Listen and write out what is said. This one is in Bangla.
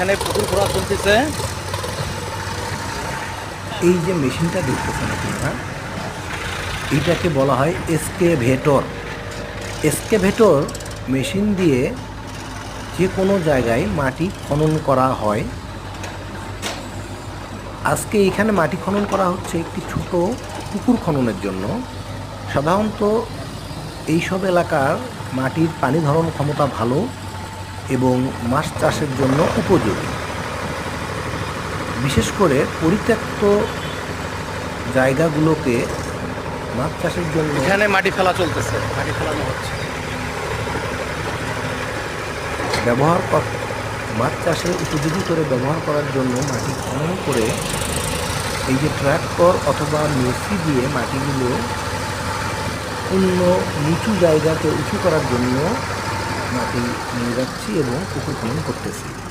এখানে পুকুর খোঁড়া চলতেছে। এই যে মেশিনটা দেখতেছেন আপনারা এইটাকে বলা হয় এসকেভেটর। এসকেভেটর মেশিন দিয়ে যে কোনো জায়গায় মাটি খনন করা হয়। আজকে এখানে মাটি খনন করা হচ্ছে একটি ছোট পুকুর খননের জন্য। সাধারণত এইসব এলাকার মাটির পানি ধারণ ক্ষমতা ভালো। এবং মাছ চাষের জন্য উপযোগী। বিশেষ করে পরিত্যক্ত জায়গাগুলোকে মাছ চাষের জন্য এখানে মাটি ফেলা চলতেছে। মাটি ফেলানো হচ্ছে। ব্যবহার কর মাছ চাষে উপযোগী করে ব্যবহার করার জন্য মাটি খনন করে এই যে ট্রাক্টর অথবা মেসি দিয়ে মাটিগুলো অন্য নিচু জায়গাকে উঁচু করার জন্য মাটি নিয়ে যাচ্ছি এবং পুকুর করতেছি।